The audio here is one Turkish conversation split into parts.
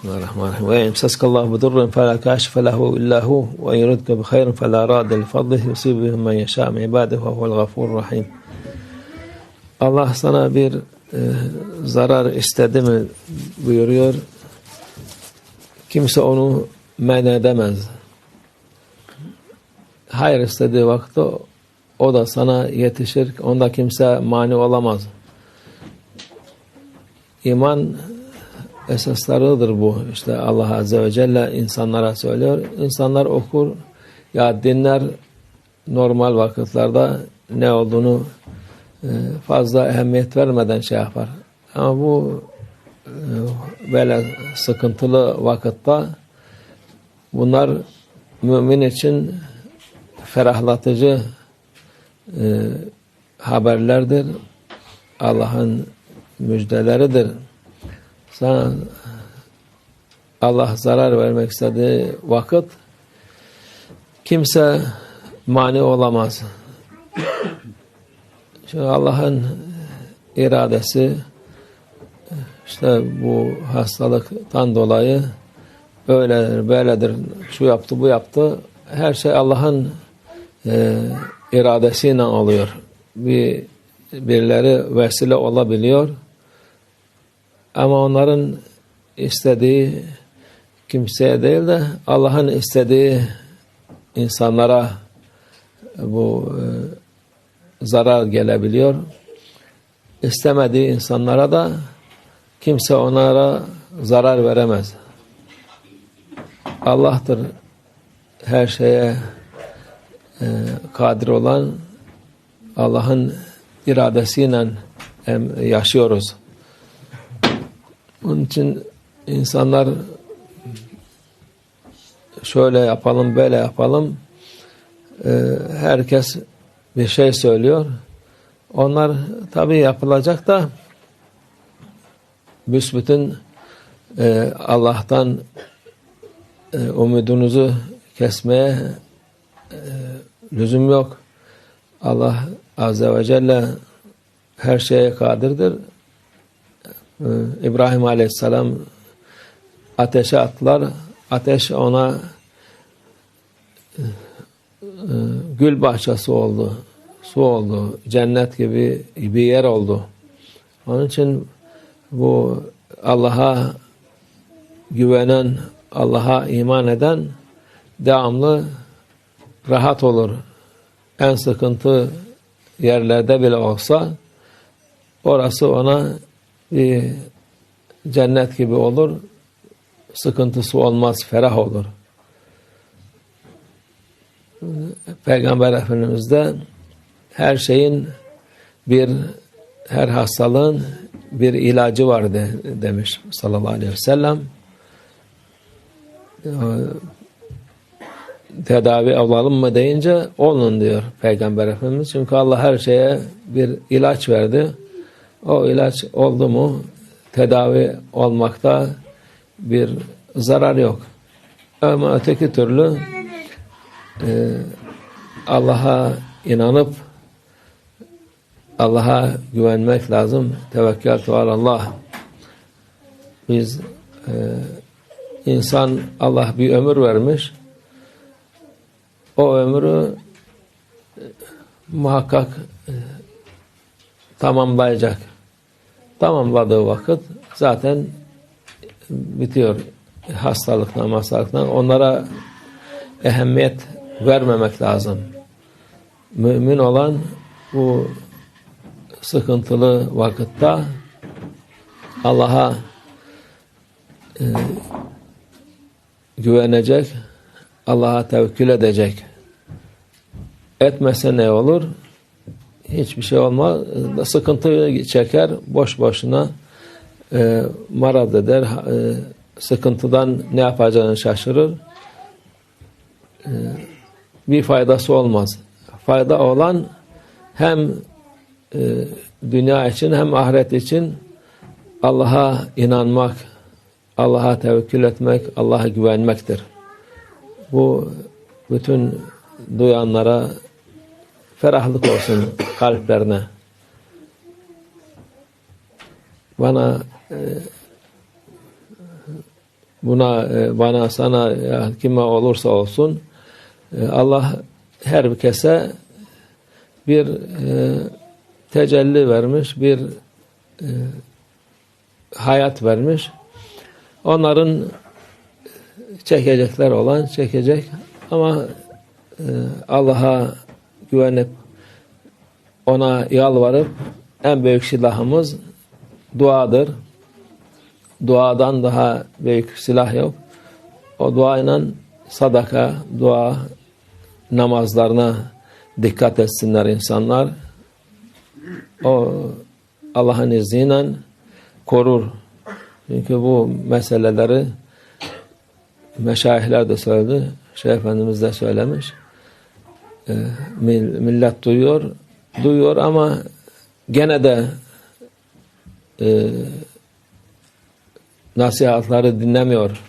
Bismillahirrahmanirrahim. Ve yemseskallahu budurrun fela kâşife lehu illa hu ve yuridke bi hayrin fela râde li fadlih yusibu bihi men yeşâ min ibâdihi ve huvel gafurur rahim. Allah sana bir e, zarar istedi mi buyuruyor. Kimse onu men edemez. Hayır istediği vakitte o da sana yetişir. Onda kimse mani olamaz. İman esaslarıdır bu. İşte Allah Azze ve Celle insanlara söylüyor. İnsanlar okur ya dinler normal vakitlerde ne olduğunu e, fazla ehemmiyet vermeden şey yapar. Ama bu e, böyle sıkıntılı vakitte bunlar mümin için ferahlatıcı e, haberlerdir. Allah'ın müjdeleridir. Sana Allah zarar vermek istediği vakit kimse mani olamaz. Çünkü Allah'ın iradesi işte bu hastalıktan dolayı öyledir, böyledir, şu yaptı, bu yaptı. Her şey Allah'ın e, iradesiyle oluyor. Bir birileri vesile olabiliyor. Ama onların istediği kimseye değil de Allah'ın istediği insanlara bu e, zarar gelebiliyor. İstemediği insanlara da kimse onlara zarar veremez. Allah'tır her şeye e, kadir olan Allah'ın iradesiyle yaşıyoruz. Onun için insanlar şöyle yapalım, böyle yapalım. Ee, herkes bir şey söylüyor. Onlar tabii yapılacak da büsbütün e, Allah'tan e, umudunuzu kesmeye e, lüzum yok. Allah Azze ve Celle her şeye kadirdir. Ee, İbrahim Aleyhisselam ateşe attılar. Ateş ona e, gül bahçesi oldu. Su oldu. Cennet gibi bir yer oldu. Onun için bu Allah'a güvenen, Allah'a iman eden devamlı rahat olur. En sıkıntı yerlerde bile olsa orası ona bir cennet gibi olur. Sıkıntısı olmaz, ferah olur. Peygamber Efendimiz de her şeyin bir her hastalığın bir ilacı var de, demiş sallallahu aleyhi ve sellem. Tedavi olalım mı deyince olun diyor Peygamber Efendimiz. Çünkü Allah her şeye bir ilaç verdi. O ilaç oldu mu tedavi olmakta bir zarar yok. Ama öteki türlü e, Allah'a inanıp Allah'a güvenmek lazım. Tevekkül Allah. Biz e, insan Allah bir ömür vermiş. O ömrü e, muhakkak e, tamamlayacak. Tamamladığı vakit zaten bitiyor hastalıktan, hastalıktan. Onlara ehemmiyet vermemek lazım. Mümin olan bu sıkıntılı vakitte Allah'a e, güvenecek, Allah'a tevekkül edecek. Etmese ne olur? Hiçbir şey olmaz. Sıkıntı çeker, boş boşuna e, marad eder, e, sıkıntıdan ne yapacağını şaşırır. E, bir faydası olmaz. Fayda olan hem e, dünya için hem ahiret için Allah'a inanmak, Allah'a tevekkül etmek, Allah'a güvenmektir. Bu bütün duyanlara ferahlık olsun kalplerine. Bana e, buna e, bana sana ya kime olursa olsun e, Allah her bir kese bir tecelli vermiş, bir hayat vermiş. Onların çekecekler olan çekecek ama Allah'a güvenip ona yalvarıp en büyük silahımız duadır. Duadan daha büyük silah yok. O duayla sadaka, dua, namazlarına dikkat etsinler insanlar. O Allah'ın izniyle korur. Çünkü bu meseleleri meşayihler de söyledi. Şeyh Efendimiz de söylemiş. Ee, millet duyuyor, duyuyor ama gene de e, nasihatları dinlemiyor.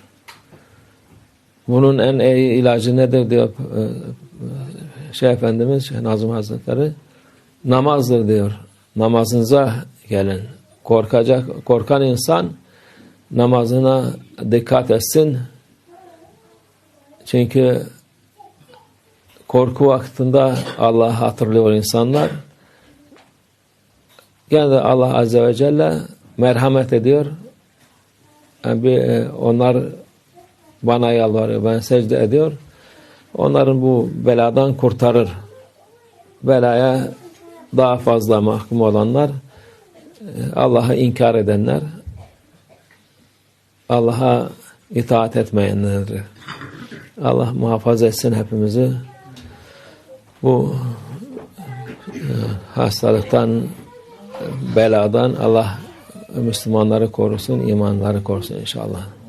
Bunun en iyi ilacı nedir diyor e, Şeyh Efendimiz, Şeyh Nazım Hazretleri namazdır diyor. Namazınıza gelin. Korkacak, korkan insan namazına dikkat etsin. Çünkü korku vaktinde Allah'ı hatırlıyor insanlar. De Allah Azze ve Celle merhamet ediyor. Yani bir, e, onlar bana yalvarıyor, ben secde ediyor. Onların bu beladan kurtarır. Belaya daha fazla mahkum olanlar, e, Allah'ı inkar edenler, Allah'a itaat etmeyenlerdir. Allah muhafaza etsin hepimizi. Bu e, hastalıktan, beladan Allah Müslümanları korusun, imanları korusun inşallah.